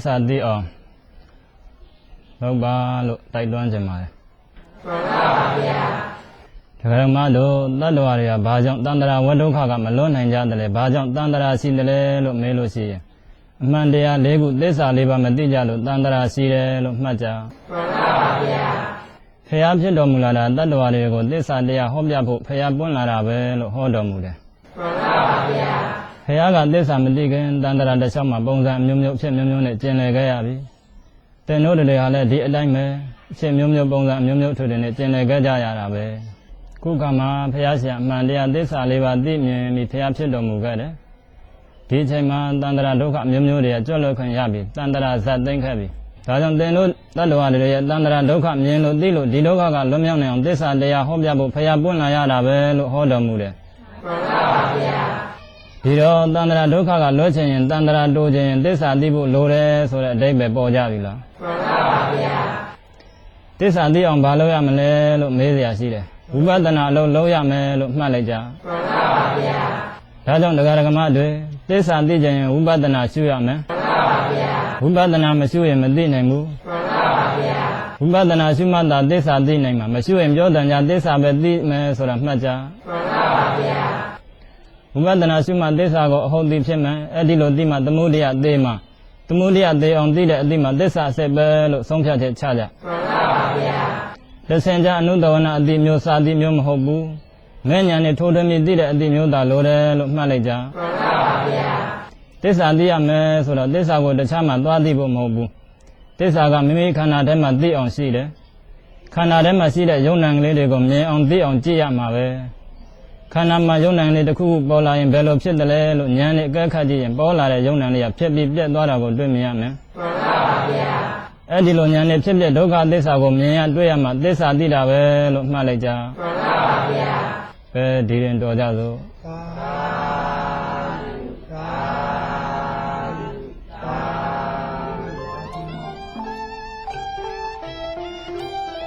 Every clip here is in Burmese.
စ္စာသိအောင်လုပ်ပါလို့တိုက်တွန်းခြင်းပါတယ်မှန်ပါဗျာဒဂရမတို့တတ္တဝါတွေကဘာကြောင့်တန်တရာဝဒုက္ခကမလွတ်နိုင်ကြတယ်လဲဘာကြောင့်တန်တရာရှိတယ်လဲလို့မေးလို့ရှိရင်အမှန်တရား၄ခုသစ္စာ၄ပါးမသိကြလို့တန်တရာရှိတယ်လို့မှတ်ကြမှန်ပါဗျာဖျားဖြစ်တော်မူလာတာတတ္တဝါတွေကိုသစ္စာတရားဟောပြဖို့ဖျားပွင့်လာတာပဲလို့ဟောတော်မူတယ် ဖះကသစ္စာမသိခင်တန်တရာတစ်လျှောက်မှာပုံစံအမျိုးမျိုးအဖြစ်မျိုးမျိုးနဲ့ကျင်လည်ခဲ့ရပြီ။တင်တို့တွေဟာလည်းဒီအတိုင်းပဲအဖြစ်မျိုးမျိုးပုံစံအမျိုးမျိုးထွေတွေနဲ့ကျင်လည်ခဲ့ကြရတာပဲ။ခုကမှဖះဆရာအမှန်တရားသစ္စာလေးပါးသိမြင်ပြီးဖះဖြစ်တော်မူခဲ့တယ်။ဒီအချိန်မှာတန်တရာဒုက္ခအမျိုးမျိုးတွေကကြွလွတ်ခွင့်ရပြီတန်တရာဇတ်သိမ့်ခဲ့ပြီ။ဒါကြောင့်တင်တို့တတ္တဝါတွေရဲ့တန်တရာဒုက္ခမြင်လို့သိလို့ဒီဒုက္ခကလွတ်မြောက်နိုင်အောင်သစ္စာတရားဟောပြဖို့ဖះပွင့်လာရတာပဲလို့ဟောတော်မူတယ်။ ဒီတော့တန္တရာဒုက္ခကလွတ်ချင်ရင်တန္တရာတိုးချင်ရင်သစ္စာသိဖို့လိုတယ်ဆိုတဲ့အဓိပ္ပာယ်ပေါ်ကြပြီလားမှန်ပါဗျာသစ္စာသိအောင်ဘာလုပ်ရမလဲလို့မေးเสียရှိတယ်ဝိပဿနာအလုပ်လုပ်ရမယ်လို့မှတ်လိုက်ကြမှန်ပါဗျာဒါကြောင့်တရားဓမ္မတွေသစ္စာသိချင်ရင်ဝိပဿနာရှုရမယ်မှန်ပါဗျာဝိပဿနာမရှုရင်မသိနိုင်ဘူးမှန်ပါဗျာဝိပဿနာရှုမှသာသစ္စာသိနိုင်မှာမရှုရင်ပြောတယ်ညာသစ္စာပဲသိမယ်ဆိုတာမှတ်ကြ ဝိပဿနာရှုမှသစ္စာကိုအဟုတ်သိဖြစ်မယ်အဲ့ဒီလိုသိမှသမုဒယသိမှသမုဒယသိအောင်သိတဲ့အသိမှသစ္စာဆက်ပဲလို့ဆုံးဖြတ်ချက်ချကြမှန်ပါဗျာတဆင်ကြအနုတဝနာအသိမျိုးစာသိမျိုးမဟုတ်ဘူးမဲ့ညာနဲ့ထိုးထွင်းပြီးသိတဲ့အသိမျိုးသာလိုတယ်လို့မှတ်လိုက်ကြမှန်ပါဗျာသစ္စာသိရမယ်ဆိုတော့သစ္စာကိုတခြားမှသွားသိဖို့မဟုတ်ဘူးသစ္စာကမိမိခန္ဓာထဲမှာသိအောင်ရှိတယ်ခန္ဓာထဲမှာရှိတဲ့ယုံနံကလေးတွေကိုမြင်အောင်သိအောင်ကြည့်ရမှာပဲ ခန္ဓာမှာယုံနံလေးတစ်ခုခုပေါ်လာရင်ဘယ်လိုဖြစ်တယ်လဲလို့ဉာဏ်နဲ့အကဲခတ်ကြည့်ရင်ပေါ်လာတဲ့ယုံနံလေးကဖြစ်ပြီးပြတ်သွားတာကိုတွေ့မြင်ရမယ်။မှန်ပါဗျာ။အဲ့ဒီလိုဉာဏ်နဲ့ဖြစ်ဖြစ်ဒုက္ခသစ္စာကိုမြင်ရတွေ့ရမှသစ္စာသိတာပဲလို့မှတ်လိုက်ကြ။မှန်ပါဗျာ။ပဲဒီရင်တော်ကြစို့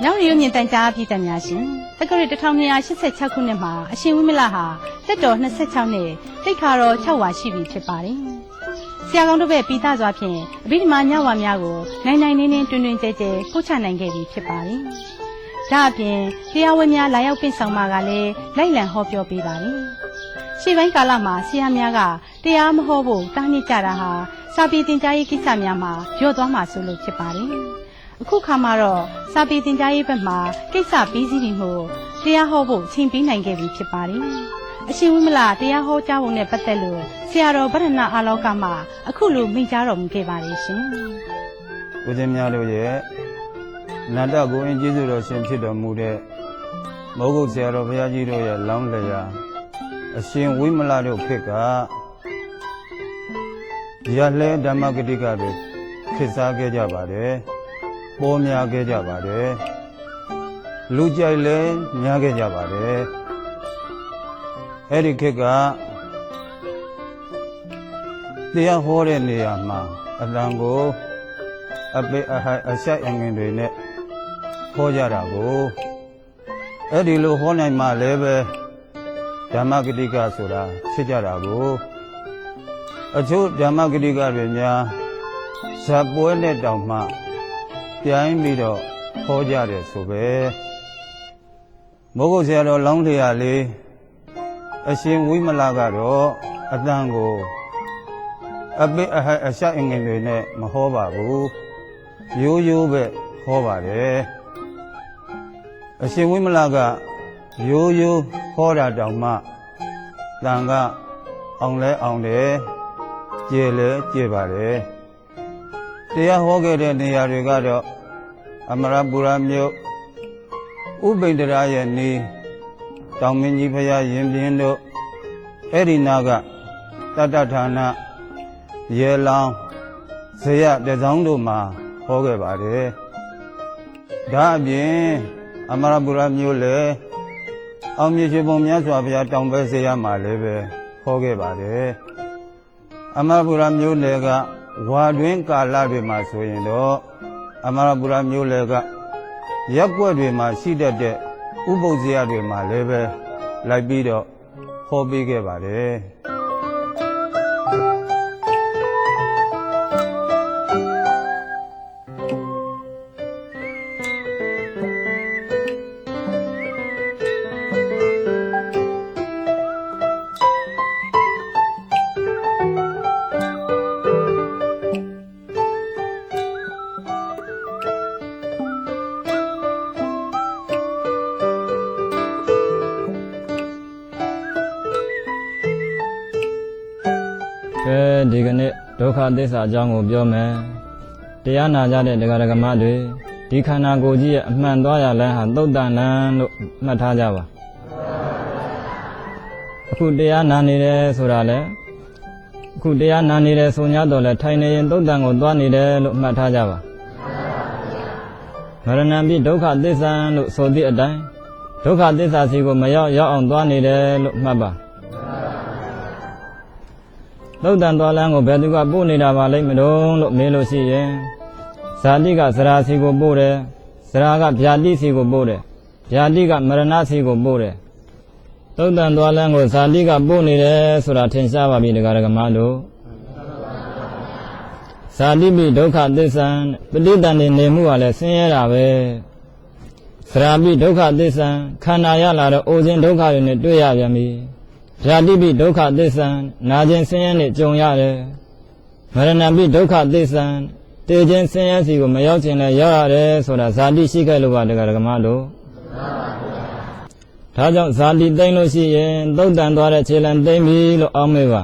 ညောင်ရီမြင့်တန်ကြားပြည်သက်များရှင်တက္ကရာ1286ခုနှစ်မှာအရှင်ဝိမလဟာတက်တော်26နှစ်တိတ်ခါတော်6ဝါရှိပြီဖြစ်ပါတယ်ဆရာကောင်းတို့ပဲပိသားစွာဖြင့်အဘိဓမ္မာညဝါများကိုနိုင်နိုင်နေနေတွင်တွင်ကြဲကြဲပို့ချနိုင်ခဲ့ပြီဖြစ်ပါတယ်ဒါအပြင်တရားဝင်များလာရောက်ပင့်ဆောင်မှာကလည်းလိုက်လံဟောပြောပေးပါတယ်ရှေ့ပိုင်းကာလမှာဆရာများကတရားမဟောဖို့တားမြစ်ကြတာဟာစာပေသင်ကြားရေးကိစ္စများမှာညော့သွားမှာဆိုလို့ဖြစ်ပါတယ် အခုခါမှာတော့စာပေသင်ကြားရေးဘက်မှာကိစ္စပြီးစီးပြီမို့တရားဟောဖို့ချိန်ပေးနိုင်ခဲ့ပြီဖြစ်ပါတယ်အရှင်ဝိမလတရားဟောကြားပုံနဲ့ပတ်သက်လို့ဆရာတော်ဗဒနာအာလောကမှာအခုလိုမိန့်ကြားတော်မူခဲ့ပါတယ်ရှင်ဦးဇင်းများတို့ရဲ့နန္ဒကိုအင်းကျေးဇူးတော်ရှင်ဖြစ်တော်မူတဲ့မောဂုတ်ဆရာတော်ဘုရားကြီးတို့ရဲ့လောင်းလျာအရှင်ဝိမလတို့ခေတ်ကရလဲဓမ္မဂတိကတွေခေတ်စားခဲ့ကြပါတယ် ပေါ်များခဲ့ကြပါတယ်လူကြိုက်လဲများခဲ့ကြပါတယ်အဲ့ဒီခေတ်ကတရားဟောတဲ့နေရာမှာအလံကိုအပေအဟိုင်အဆက်အငင်တွေနဲ့ဟောကြတာကိုအဲ့ဒီလိုဟောနိုင်မှလည်းပဲဓမ္မဂတိကဆိုတာဖြစ်ကြတာကိုအချို့ဓမ္မဂတိကတွေများဇပ်ပွဲနဲ့တောင်မှ ပြိုင်းပြီးတော့ဟောကြတယ်ဆိုပဲမိုးကုတ်ဆရာတော်လောင်းလျာလေးအရှင်ဝိမလကတော့အတန်ကိုအပိအဟအရှအင်္ဂင်တွေနဲ့မဟောပါဘူးရိုးရိုးပဲဟောပါတယ်အရှင်ဝိမလကရိုးရိုးဟောတာတောင်မှတန်ကအောင်လဲအောင်တယ်ကျေလဲကျေပါတယ် တရားဟောခဲ့တဲ့နေရာတွေကတော့အမရပူရမြို့ဥပိန္ဒရာရဲ့နေတောင်မင်းကြီးဖရာရင်ပြင်းတို့အဲ့ဒီနာကတတ္တဌာနရေလောင်းဇေယတစောင်းတို့မှာဟောခဲ့ပါတယ်ဒါအပြင်အမရပူရမြို့လေအောင်မြေရှိပုံမြတ်စွာဘုရားတောင်ပဲဇေယမှာလည်းပဲဟောခဲ့ပါတယ်အမရပူရမြို့လေက ဝါတွင်ကာလတွေမှာဆိုရင်တော့အမရပူရမြို့လေကရက်ွက်တွေမှာရှိတတ်တဲ့ဥပုပ်ဇေယတွေမှာလည်းပဲလိုက်ပြီးတော့ဟောပေးခဲ့ပါတယ် ကဲဒီကနေ့ဒုက္ခသစ္စာအကြောင်းကိုပြောမယ်တရားနာကြတဲ့ဒကာဒကမတွေဒီခန္ဓာကိုယ်ကြီးရဲ့အမှန်သွားရလမ်းဟာသုတ်တန်လမ်းလို့မှတ်ထားကြပါအခုတရားနာနေတယ်ဆိုတာလေအခုတရားနာနေတယ်ဆို냐တော့လေထိုင်နေရင်သုတ်တန်ကိုသွားနေတယ်လို့မှတ်ထားကြပါမရဏံပိဒုက္ခသစ္စာလို့ဆိုသည့်အတိုင်းဒုက္ခသစ္စာစီကိုမရောက်ရောက်အောင်သွားနေတယ်လို့မှတ်ပါ သုတ်တန်တော်လန်းကိုဘယ်သူကပို့နေတာပါလိမ့်မလို့လို့မေးလို့ရှိရင်ဇာတိကသရာစီကိုပို့တယ်သရာကဗျာတိစီကိုပို့တယ်ဗျာတိကမရဏစီကိုပို့တယ်သုတ်တန်တော်လန်းကိုဇာတိကပို့နေတယ်ဆိုတာထင်ရှားပါပြီဒကာဒကမတို့ဇာတိပိဒုက္ခသစ္ဆံပဋိတန်နေနေမှုကလည်းဆင်းရဲတာပဲသရာပိဒုက္ခသစ္ဆံခန္ဓာရလာတော့အိုခြင်းဒုက္ခတွေနဲ့တွေ့ရပြန်ပြီ ဗျာတိပိဒုက္ခသစ္ဆံနာခြင်းဆင်းရဲနဲ့ကြုံရတယ်မရဏပိဒုက္ခသစ္ဆံတေခြင်းဆင်းရဲစီကိုမရောက်ခြင်းနဲ့ရောက်ရတယ်ဆိုတာဇာတိရှိခဲ့လို့ပါတရားဓမ္မတို့ဒါကြောင့်ဇာတိသိမ့်လို့ရှိရင်သုတ်တန်သွားတဲ့ခြေလံသိမ့်ပြီလို့အောင်းမေးပါ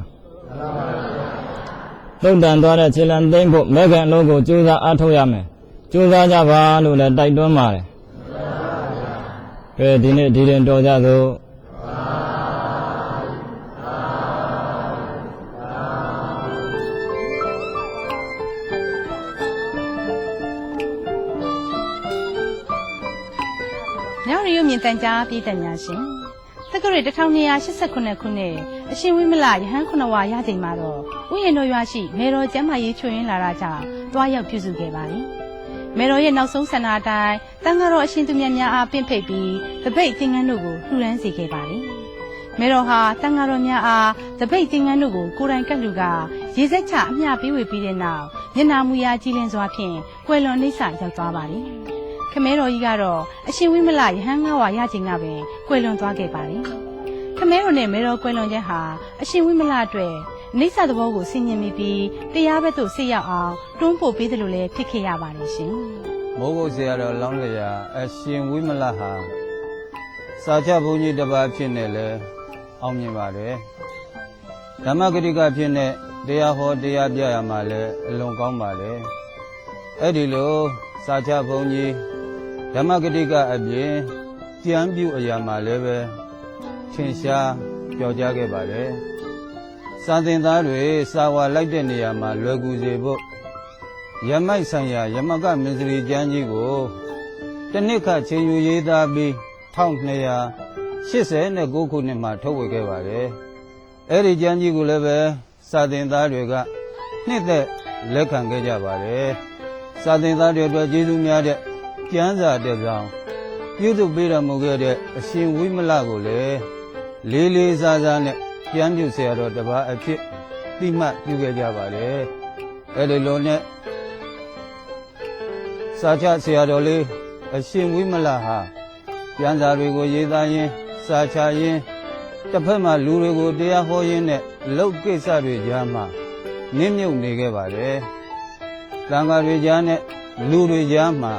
သုတ်တန်သွားတဲ့ခြေလံသိမ့်ဖို့မဲခင်အလုံးကိုကြိုးစားအားထုတ်ရမယ်ကြိုးစားကြပါလို့လည်းတိုက်တွန်းပါတယ်ကဲဒီနေ့ဒီရင်တော်ကြသို့ က်ရီရုပ်မြင်တန်ကြားပြည်တညာရှင်တက္ကရာ1289ခုနှစ်အရှင်ဝိမလယဟန်ခုနဝါရချိန်မှာတော့ဥယျာဉ်တော်ရွာရှိမေတော်ကျမ်းမာရေးချွေရင်းလာတာကြောင့်တွားရောက်ပြုစုခဲ့ပါတယ်မေတော်ရဲ့နောက်ဆုံးဆန္ဒအတိုင်းတန်ဃာတော်အရှင်သူမြတ်များအားပင့်ဖိတ်ပြီးတပိတ်သင်္ကန်းတို့ကိုလှူဒန်းစေခဲ့ပါတယ်မေတော်ဟာတန်ဃာတော်များအားတပိတ်သင်္ကန်းတို့ကိုကိုယ်တိုင်ကတ်လူကရေစက်ချအမျှပေးဝေပြီးတဲ့နောက်မျက်နာမူရာကြည်လင်စွာဖြင့်ကွယ်လွန်နှိမ့်ဆရောက်သွားပါတယ် ခမဲတော်ကြီးကတော့အရှင်ဝိမလယဟန်ငါဝါရခြင်းကပင်ကွယ်လွန်သွားခဲ့ပါတယ်။ခမဲတော်နဲ့မဲတော်ကွယ်လွန်ခြင်းဟာအရှင်ဝိမလအတွက်အနိစ္စသဘောကိုဆင်ញင်မိပြီးတရားဘက်သို့ဆိတ်ရောက်အောင်တွန်းပို့ပေးတယ်လို့လည်းဖြစ်ခဲ့ရပါတယ်ရှင်။မိုးကုတ်ဆရာတော်လောင်းလျာအရှင်ဝိမလဟာစာချဘုန်းကြီးတစ်ပါးဖြစ်နေလဲအောင်မြင်ပါတယ်ဓမ္မဂရိကဖြစ်နေတရားဟောတရားပြရမှာလဲအလွန်ကောင်းပါလေအဲ့ဒီလိုစာချဘုန်းကြီး ဓမ္မဂရိကအပြင်ကြံပြုအရာမှာလည်းပဲထင်ရှားပြောကြားခဲ့ပါတယ်စာသင်သားတွေစာဝါလိုက်တဲ့နေရာမှာလွယ်ကူစေဖို့ယမိုက်ဆိုင်ရာယမကမစ္စရိကျမ်းကြီးကိုတစ်နှစ်ခန့်ချိန်ယူရေးသားပြီး1289ခုနှစ်မှာထုတ်ဝေခဲ့ပါတယ်။အဲ့ဒီကျမ်းကြီးကိုလည်းပဲစာသင်သားတွေကနှစ်သက်လက်ခံခဲ့ကြပါတယ်။စာသင်သားတွေအတွက်ကျေးဇူးများတဲ့ ကျမ်းစာတစ်စောင်ပြုစုပေးတော်မူခဲ့တဲ့အရှင်ဝိမလကိုလည်းလေးလေးစားစားနဲ့ကျမ်းပြုဆရာတော်တစ်ပါးအဖြစ်တိမှတ်ပြုခဲ့ကြပါတယ်အဲ့ဒီလိုနဲ့စာချဆရာတော်လေးအရှင်ဝိမလဟာကျမ်းစာတွေကိုရေးသားရင်းစာချရင်းတစ်ဖက်မှာလူတွေကိုတရားဟောရင်းနဲ့လုတ်ကိစ္စတွေကြားမှာနင်းမြုပ်နေခဲ့ပါတယ်။တန်ဃာတွေကြားနဲ့လူတွေကြားမှာ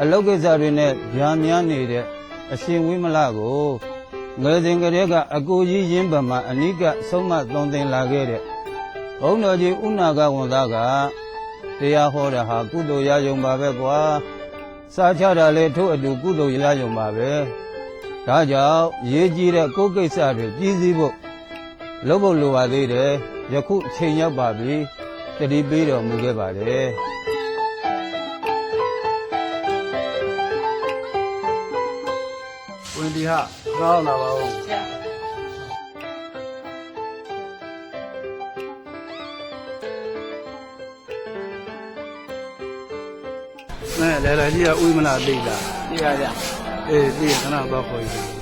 အလုတ်ကိစ္စတွေနဲ့ကြာများနေတဲ့အရှင်ဝိမလကိုငယ်စဉ်ကတည်းကအကိုကြီးရင်းပံမှာအနိကဆုံးမသွန်သင်လာခဲ့တဲ့ဘုန်းတော်ကြီးဥနာကဝန်သားကတရားဟောတာဟာကုသိုလ်ရယုံပါပဲကွာစာချတာလည်းထို့အတူကုသိုလ်ရယုံပါပဲဒါကြောင့်ရေးကြည့်တဲ့ကိုယ်ကိစ္စတွေကြီးစည်းဖို့လုပ်ဖို့လိုပါသေးတယ်ယခုချိန်ရောက်ပါပြီတတိပေးတော်မူခဲ့ပါတယ် ဒီဟာကောင်းလာပါဦးမဲလေလေကြီးကဥမလာသိတာသိပါဗျာအေးသိရခဏတော့ခေါ်ယူ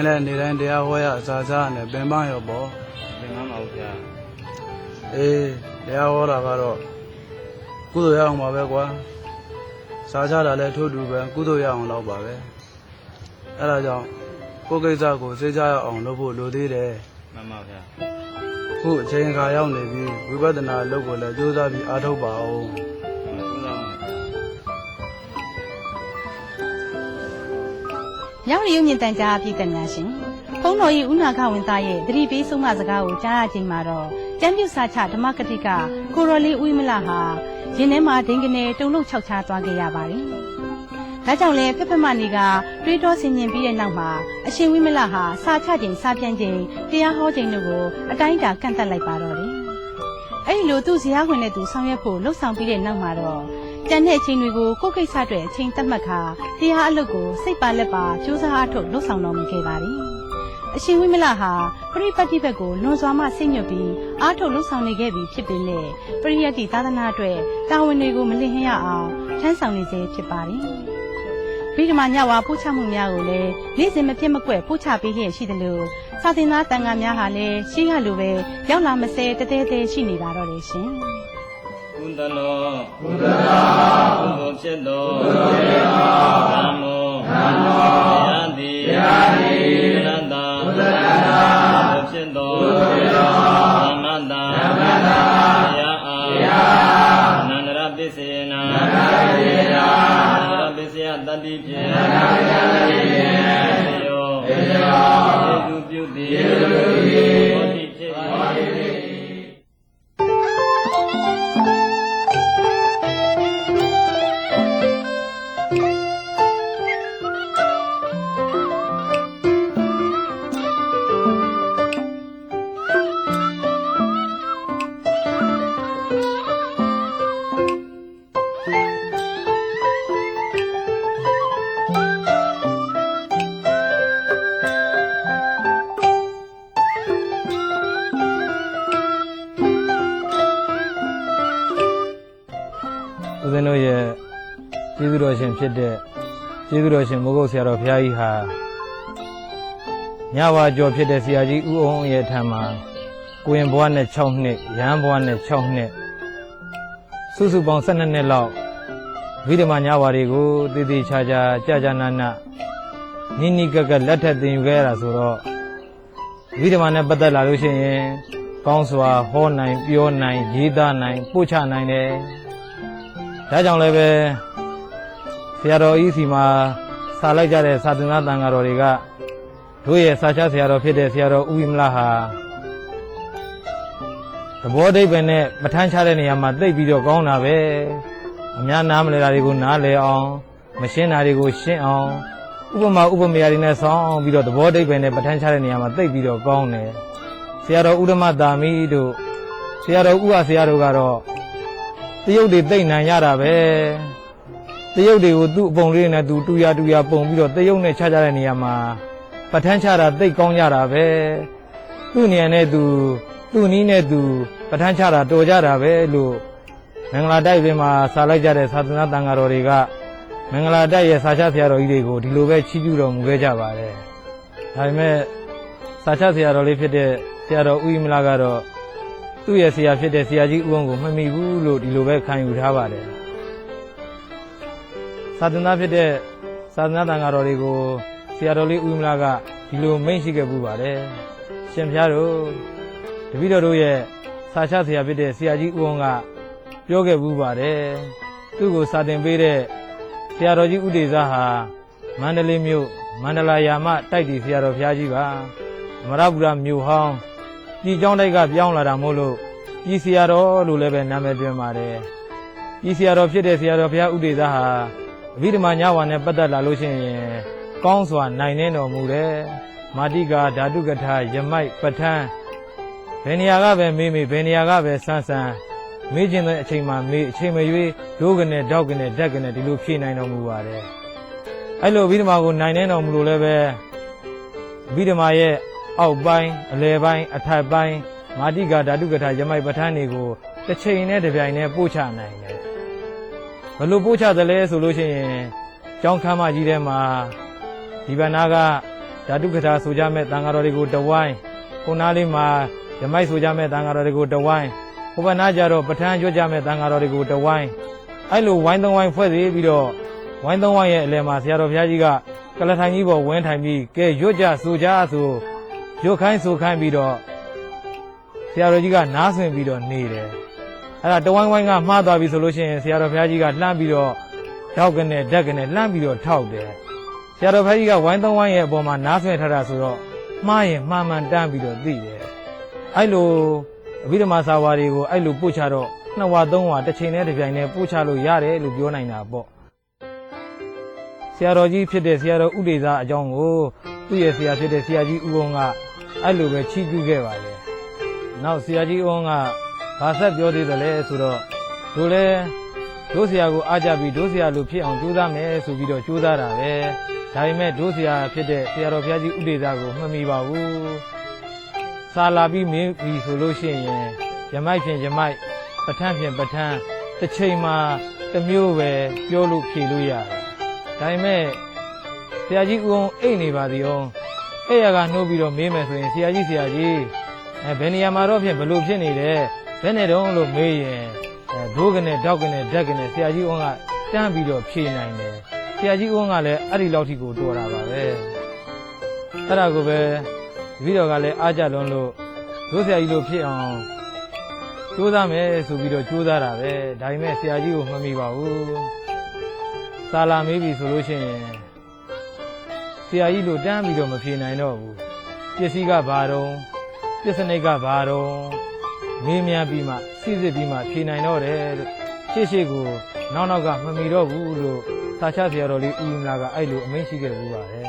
မဲလေနေတိုင်းတရားဟောရအစားစားနဲ့ပင်ပန်းရောပေါ့သင်္ကန်းပါဦးဗျာအေးတရားဟောတာကတော့ကုသိုလ်ရအောင်ပါပဲကွာစားချတာလည်းထို့တူပဲကုသိုလ်ရအောင်တော့ပါပဲအဲ့ဒါကြောင့်ကိုယ်ကိစ္စကိုစိတ်ချရအောင်လုပ်ဖို့လိုသေးတယ်မှန်ပါဗျာခုအချိန်ခါရောက်နေပြီဝိပဿနာလုပ်ကိုလည်းကြိုးစားပြီးအားထုတ်ပါအောင် ရောက်ရည်မြင့်တန်ကြားပြည်သက်များရှင်ဘုန်းတော်ကြီးဦးနာခဝင်းသားရဲ့တတိပေးဆုံးမစကားကိုကြားရချိန်မှာတော့ကျမ်းပြုစာချဓမ္မကတိကကိုရော်လေးဦးမလဟာရင်ထဲမှာဒိန်ကနေတုံလုံးခြောက်ချသွားခဲ့ရပါတယ်။ဒါကြောင့်လည်းဖက်ဖက်မနေကတွေးတောဆင်ခြင်ပြီးတဲ့နောက်မှာအရှင်ဝိမလဟာစာချခြင်းစာပြန်ခြင်းတရားဟောခြင်းတို့ကိုအတိုင်းအတာကန့်သက်လိုက်ပါတော့တယ်။အဲ့ဒီလိုသူ့ဇရာဝင်တဲ့သူဆောင်ရွက်ဖို့လှုပ်ဆောင်ပြီးတဲ့နောက်မှာတော့ ကျန်တဲ့အချိန်တွေကိုကိုယ့်ကိစ္စအတွက်အချိန်သတ်မှတ်ခါတရားအလုပ်ကိုစိတ်ပါလက်ပါစူးစမ်းအားထုတ်လှုပ်ဆောင်တော်မူခဲ့ပါတယ်။အရှင်ဝိမလဟာပရိပတ်တိဘက်ကိုလွန်စွာမှစိတ်ညွတ်ပြီးအားထုတ်လှုပ်ဆောင်နေခဲ့ပြီဖြစ်ပေမဲ့ပရိယတ်တိသာသနာအတွက်တာဝန်တွေကိုမလင့်ဟင်းရအောင်ထမ်းဆောင်နေစေဖြစ်ပါတယ်။ပြီးဒီမှာညဝါပို့ချမှုများကိုလည်းနေ့စဉ်မပြတ်မကွက်ပို့ချပေးခဲ့ရှိသလိုစာသင်သားတန်ခါများဟာလည်းရှိရလိုပဲရောက်လာမစဲတဲတဲတဲရှိနေပါတော့တယ်ရှင်။ ကုသလောကုသလောကုသိုလ်ဖြစ်တော်ကုသိုလ်ဖြစ်တော်ဓမ္မောဓမ္မောတရားတိတရားတိကုသလတ္တာကုသလတ္တာကုသိုလ်ဖြစ်တော်ကုသိုလ်ဖြစ်တော်ဓမ္မတ္တာဓမ္မတ္တာတရားအားတရားအနန္တရပစ္စေနာအနန္တရပစ္စေနာအနန္တရပစ္စယတတ္တိဖြင့်အနန္တရပစ္စယတတ္ကျေးဇူးတော်ရှင်ဖြစ်တဲ့ကျေးဇူးတော်ရှင်မိုးကုတ်ဆရာတော်ဘုရားကြီးဟာညဝါကျော်ဖြစ်တဲ့ဆရာကြီးဦးအောင်ရဲ့ထံမှာကိုရင်ဘွားနဲ့6နှစ်ရဟန်းဘွားနဲ့6နှစ်စုစုပေါင်း12နှစ်လောက်ဝိဓမညဝါတွေကိုတည်တည်ချာချာကြာကြာနာနာနိနိကကလက်ထက်သင်ယူခဲ့ရတာဆိုတော့ဝိဓမနဲ့ပတ်သက်လာလို့ရှိရင်ကောင်းစွာဟောနိုင်ပြောနိုင်ရေးသားနိုင်ပို့ချနိုင်တယ်ဒါကြောင့်လည်းပဲ ဆရာတော်ကြီးစီမှာစာလိုက်ကြတဲ့စာသင်သားတန်ဃာတော်တွေကတို့ရဲ့စာချဆရာတော်ဖြစ်တဲ့ဆရာတော်ဦးဝိမလဟာသဘောတိတ်ပဲနဲ့မထမ်းချတဲ့နေရာမှာသိပ်ပြီးတော့ကောင်းတာပဲအအများနားမလဲတာတွေကိုနားလဲအောင်မရှင်းတာတွေကိုရှင်းအောင်ဥပမာဥပမာတွေနဲ့ဆောင်းအောင်ပြီးတော့သဘောတိတ်ပဲနဲ့ပဋ္ဌာန်းချတဲ့နေရာမှာသိပ်ပြီးတော့ကောင်းတယ်ဆရာတော်ဥဒ္ဓမတာမီတို့ဆရာတော်ဥပဆရာတို့ကတော့တရုတ်တွေသိမ့်နိုင်ရတာပဲ တရုတ်တွေကိုသူ့အပုံလေးနဲ့သူတူရတူရပုံပြီးတော့တရုတ်နဲ့ခြားကြတဲ့နေရာမှာပဋ္ဌာန်းချတာသိပ်ကောင်းကြတာပဲသူ့နေရာနဲ့သူသူ့နီးနဲ့သူပဋ္ဌာန်းချတာတော်ကြတာပဲလို့မင်္ဂလာတိုက်ပြင်မှာစာလိုက်ကြတဲ့သာသနာတန်ဃာတော်တွေကမင်္ဂလာတိုက်ရဲ့စာချဆရာတော်ကြီးတွေကိုဒီလိုပဲချီးကျူးတော်မူခဲ့ကြပါတယ်ဒါပေမဲ့စာချဆရာတော်လေးဖြစ်တဲ့ဆရာတော်ဦးမလာကတော့သူ့ရဲ့ဆရာဖြစ်တဲ့ဆရာကြီးဦးအောင်ကိုမမိဘူးလို့ဒီလိုပဲခံယူထားပါတယ် သာသနာဖြစ်တဲ့သာသနာတန်ဃာတော်တွေကိုဆရာတော်လေးဦးမလာကဒီလိုမိန့်ရှိခဲ့ပူပါတယ်ရှင်ဖျားတို့တပည့်တော်တို့ရဲ့စာချဆရာဖြစ်တဲ့ဆရာကြီးဦးအောင်ကပြောခဲ့ပူပါတယ်သူ့ကိုစာတင်ပေးတဲ့ဆရာတော်ကြီးဥဒေဇဟာမန္တလေးမြို့မန္တလာယာမတိုက်တီဆရာတော်ဖျားကြီးပါအမရပူရမြို့ဟောင်းပြည်ကျောင်းတိုက်ကပြောင်းလာတာမို့လို့ပြည်ဆရာတော်လို့လည်းပဲနာမည်တွင်ပါတယ်ပြည်ဆရာတော်ဖြစ်တဲ့ဆရာတော်ဘုရားဥဒေဇဟာ အဘိဓမ္မာညဝါနဲ့ပတ်သက်လာလို့ရှိရင်ကောင်းစွာနိုင်နေတော်မူတယ်မာတိကာဓာတုကထာယမိုက်ပဋ္ဌာန်းဘယ်နေရာကပဲမေးမေးဘယ်နေရာကပဲဆန်းဆန်းမေးခြင်းတဲ့အချိန်မှာမေးအချိန်မရွေးဒိုးကနေတောက်ကနေဓာတ်ကနေဒီလိုဖြည့်နိုင်တော်မူပါတယ်အဲ့လိုအဘိဓမ္မာကိုနိုင်နေတော်မူလို့လည်းပဲအဘိဓမ္မာရဲ့အောက်ပိုင်းအလယ်ပိုင်းအထက်ပိုင်းမာတိကာဓာတုကထာယမိုက်ပဋ္ဌာန်းတွေကိုတစ်ချိန်နဲ့တစ်ပြိုင်နဲ့ပို့ချနိုင်တယ် ဘလို့ပို့ချသလဲဆိုလို့ရှိရင်ကျောင်းခမ်းမကြီးထဲမှာဒီဗနာကဓာတုကထာဆိုကြမဲ့တန်ဃာတော်တွေကိုတဝိုင်းခုနားလေးမှာယမိုက်ဆိုကြမဲ့တန်ဃာတော်တွေကိုတဝိုင်းဟိုဘနာကြတော့ပဋ္ဌာန်းရွတ်ကြမဲ့တန်ဃာတော်တွေကိုတဝိုင်းအဲ့လိုဝိုင်းသုံးဝိုင်းဖွဲ့သေးပြီးတော့ဝိုင်းသုံးဝိုင်းရဲ့အလယ်မှာဆရာတော်ဘုရားကြီးကကလထိုင်ကြီးပေါ်ဝင်းထိုင်ပြီးကဲရွတ်ကြဆိုကြဆိုရွတ်ခိုင်းဆိုခိုင်းပြီးတော့ဆရာတော်ကြီးကနားဆွင့်ပြီးတော့နေတယ် အဲ့ဒါတဝိုင်းဝိုင်းကမှားသွားပြီဆိုလို့ရှိရင်ဆရာတော်ဘုရားကြီးကလှမ်းပြီးတော့ထောက်ကနေဓာတ်ကနေလှမ်းပြီးတော့ထောက်တယ်ဆရာတော်ဘုရားကြီးကဝိုင်းသုံးဝိုင်းရဲ့အပေါ်မှာနားဆွင့်ထားတာဆိုတော့မှားရင်မှားမှန်တန်းပြီးတော့သိတယ်အဲ့လိုအဘိဓမ္မာစာဝါတွေကိုအဲ့လိုပို့ချတော့နှစ်ဝါသုံးဝါတစ်ချိန်နဲ့တစ်ပြိုင်နဲ့ပို့ချလို့ရတယ်လို့ပြောနိုင်တာပေါ့ဆရာတော်ကြီးဖြစ်တဲ့ဆရာတော်ဥဒေသာအကြောင်းကိုသူ့ရဲ့ဆရာဖြစ်တဲ့ဆရာကြီးဦးအောင်ကအဲ့လိုပဲချီးကျူးခဲ့ပါတယ်နောက်ဆရာကြီးဦးအောင်က ဘာဆက်ပြောသေးတယ်လဲဆိုတော့တို့လဲတို့ဆရာကိုအားကြပြီးတို့ဆရာလိုဖြစ်အောင်ကြိုးစားမယ်ဆိုပြီးတော့ကြိုးစားတာပဲဒါပေမဲ့တို့ဆရာဖြစ်တဲ့ဆရာတော်ဘုရားကြီးဥဒေသာကိုမှတ်မိပါဘူးစာလာပြီးမင်းပြီဆိုလို့ရှိရင်ယမိုက်ဖြင့်ယမိုက်ပဋ္ဌာန်းဖြင့်ပဋ္ဌာန်းတစ်ချိန်မှာတစ်မျိုးပဲပြောလို့ဖြေလို့ရတယ်ဒါပေမဲ့ဆရာကြီးဦးအောင်အိတ်နေပါသေးအောင်အဲ့ရကနှိုးပြီးတော့မေးမယ်ဆိုရင်ဆရာကြီးဆရာကြီးအဲဘယ်နေရာမှာတော့ဖြင့်ဘလို့ဖြစ်နေတယ် ဘယ်နဲ့တုံးလို့မေးရင်အဲဒိုးကနေတောက်ကနေဓာတ်ကနေဆရာကြီးဦးအောင်ကတန်းပြီးတော့ဖြေနိုင်တယ်ဆရာကြီးဦးအောင်ကလည်းအဲ့ဒီလောက်ထိကိုတော်တာပါပဲအဲ့ဒါကိုပဲတပည့်တော်ကလည်းအားကြလွန်းလို့တို့ဆရာကြီးလိုဖြစ်အောင်ကြိုးစားမယ်ဆိုပြီးတော့ကြိုးစားတာပဲဒါပေမဲ့ဆရာကြီးကိုမမိပါဘူးစာလာမေးပြီဆိုလို့ရှိရင်ဆရာကြီးလိုတန်းပြီးတော့မဖြေနိုင်တော့ဘူးပစ္စည်းကဘာတော့ပစ္စနိတ်ကဘာတော့ မေးမြန်းပြီးမှစစ်စစ်ပြီးမှဖြေနိုင်တော့တယ်လို့ရှေ့ရှေ့ကိုနောက်နောက်ကမမီတော့ဘူးလို့သာချဆရာတော်လေးဦးမလာကအဲ့လိုအမိန့်ရှိခဲ့ဘူးပါတယ်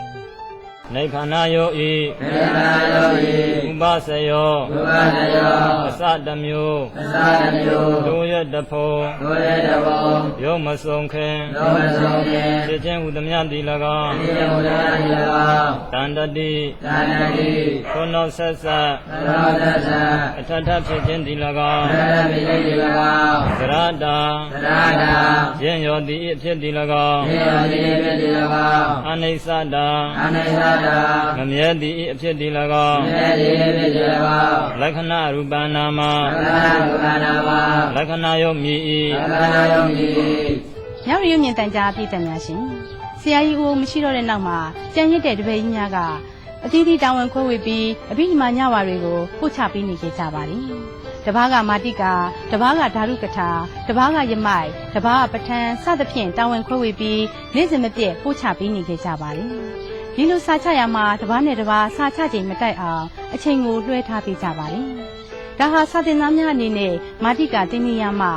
နေခန္ဓာယောဤသေနာယောဤဥပစယောဘုရားနယောအစတမျိုးအသာတမျိုးဒုရတဖုံဒုရေတဘောယောမဆုံးခင်လောမဆုံးဖြင့်ဖြစ်ခြင်းဟူသမျှတိ၎င်းတိယမုဒ္ဒရာတိ၎င်းတန္တတိသာဏတိသောနောဆက်ဆက်သရောဒသအထထဖြစ်ခြင်းတိ၎င်းသရမိတိတိ၎င်းသရတာသရတာယင်ယောတိအဖြစ်တိ၎င်းသေယောတိပိတိ၎င်းအနိစ္စတာအနိစ္စတာမမြဲတိအဖြစ်တိ၎င်းသေတိပိတိ၎င်းလက္ခဏရူပနာမသရဒုက္ခနာမလက္ခဏယောမြည်၏သက္ကနာယောမိမြောက်ရုံမြင့်တန်ကြားပြည်သက်များရှင်ဆရာကြီးဦးမရှိတော့တဲ့နောက်မှာကြံရစ်တဲ့တပည့်ကြီးများကအသီးသီးတာဝန်ခွဲဝေပြီးအဘိဓမ္မာညဝါတွေကိုပို့ချပေးနေကြပါလိတပားကမာတိကာတပားကဓာရုကထာတပားကယမိုက်တပားကပဋ္ဌာန်းစသဖြင့်တာဝန်ခွဲဝေပြီးနေ့စဉ်မပြည့်ပို့ချပေးနေကြပါလိ ဒီလိုစာချရမှာတပားနဲ့တပားစာချချိန်မတိုက်အောင်အချိန်ကိုလွှဲထားပေးကြပါလိဒါဟာစာသင်သားများအနေနဲ့မာတိကာတင်းနေရမှာ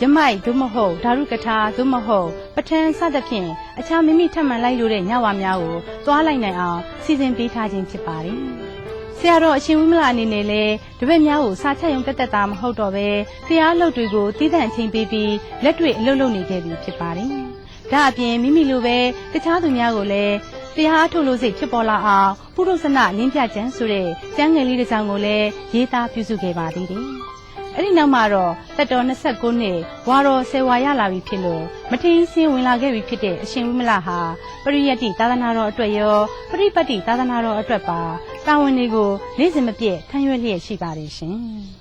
ယမိုက်သို့မဟုတ်ဓာရုကထာသို့မဟုတ်ပဋ္ဌာန်းစသဖြင့်အခြားမိမိထပ်မံလိုက်လို့တဲ့ညဝါများကိုသွားလိုက်နိုင်အောင်စီစဉ်ပေးထားခြင်းဖြစ်ပါတယ်။ဆရာတော်အရှင်ဝိမလအနေနဲ့လည်းတပည့်များကိုစာချက်ရုံတက်တက်တာမဟုတ်တော့ပဲတရားအလုပ်တွေကိုတည်တံ့အချိန်ပေးပြီးလက်တွေ့အလုပ်လုပ်နေခဲ့ပြီဖြစ်ပါတယ်။ဒါအပြင်မိမိလိုပဲတခြားသူများကိုလည်း တရားအထုတ်လို့စိတ်ဖြစ်ပေါ်လာအောင်ပုရုษဏလင်းပြကျမ်းဆိုတဲ့ကျမ်းငယ်လေးတစ်စောင်ကိုလည်းရေးသားပြုစုခဲ့ပါသေးတယ်။အဲ့ဒီနောက်မှာတော့တက်တော်29နှစ်ဝါတော်ဆယ်ဝါရလာပြီဖြစ်လို့မထင်းစင်းဝင်လာခဲ့ပြီဖြစ်တဲ့အရှင်ဝိမလဟာပရိယတ္တိသာသနာတော်အတွက်ရောပရိပတ်တိသာသနာတော်အတွက်ပါတာဝန်တွေကိုနေ့စဉ်မပြည့်ထမ်းရွက်လျက်ရှိပါတယ်ရှင်။